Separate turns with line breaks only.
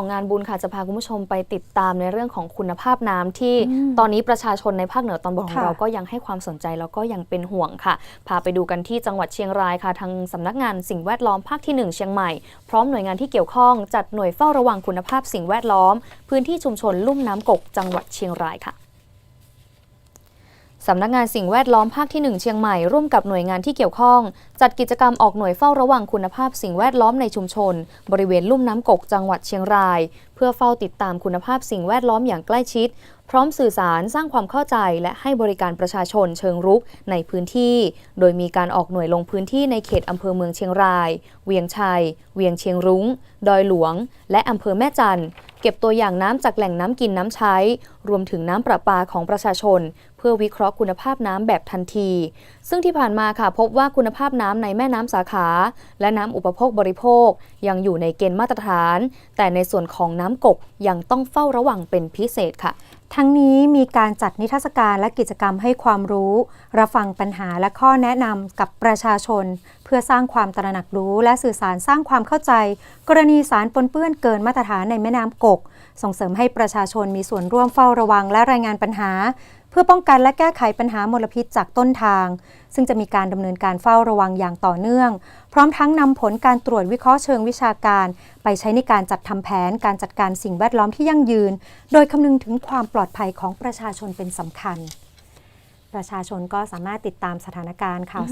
ของงานบุญค่ะจะพาคุณผู้ชมไปติดตามในเรื่องของคุณภาพน้ำที่
อืม
ตอนนี้ประชาชนในภาคเหนือตอนบนของ
ค่ะ
เราก็ยังให้ความสนใจแล้วก็ยังเป็นห่วงค่ะ พาไปดูกันที่จังหวัดเชียงรายค่ะ ทางสำนักงานสิ่งแวดล้อมภาคที่ 1 เชียงใหม่ พร้อมหน่วยงานที่เกี่ยวข้องจัดหน่วยเฝ้าระวังคุณภาพสิ่งแวดล้อม พื้นที่ชุมชนลุ่มน้ำกกจังหวัดเชียงรายค่ะ สำนักงานสิ่งแวดล้อมภาคที่ 1 เชียงใหม่ร่วมกับหน่วยงานที่เกี่ยวข้อง จัดกิจกรรมออกหน่วยเฝ้าระวังคุณภาพสิ่งแวดล้อมในชุมชน บริเวณลุ่มน้ำกกจังหวัดเชียงราย เพื่อเฝ้าติดตามคุณภาพสิ่งแวดล้อมอย่างใกล้ชิด พร้อมสื่อสารสร้างความเข้าใจและให้บริการประชาชนเชิงรุกในพื้นที่ โดยมีการออกหน่วยลงพื้นที่ในเขตอำเภอเมืองเชียงราย เวียงชัย เวียงเชียงรุง้ง ดอยหลวง และอำเภอแม่จันทร์เก็บตัวอย่างน้ำจากแหล่งน้ำกินน้ำใช้ รวมถึงน้ำประปาของประชาชน เพื่อวิเคราะห์คุณภาพน้ำแบบทันที ซึ่งที่ผ่านมาค่ะพบว่าคุณภาพน้ำในแม่น้ำสาขา และน้ำอุปโภคบริโภค ยังอยู่ในเกณฑ์มาตรฐาน แต่ในส่วนของน้ำกกยังต้องเฝ้าระวังเป็นพิเศษค่ะ
ทั้งนี้มีการจัดนิทรรศการและกิจกรรมให้ความรู้ รับฟังปัญหาและข้อแนะนำกับประชาชน เพื่อสร้างความตระหนักรู้และสื่อสารสร้างความเข้าใจ กรณีสารปนเปื้อนเกินมาตรฐานในแม่น้ำกก ส่งเสริมให้ประชาชนมีส่วนร่วมเฝ้าระวังและรายงานปัญหา เพื่อป้องกันและแก้ไขปัญหามลพิษจากต้นทาง ซึ่งจะมีการดำเนินการเฝ้าระวังอย่างต่อเนื่อง พร้อมทั้งนำผลการตรวจวิเคราะห์เชิงวิชาการ ไปใช้ในการจัดทำแผนการจัดการสิ่งแวดล้อมที่ยั่งยืน โดยคำนึงถึงความปลอดภัยของประชาชนเป็นสำคัญ ประชาชนก็สามารถติดตามสถานการณ์ข่าว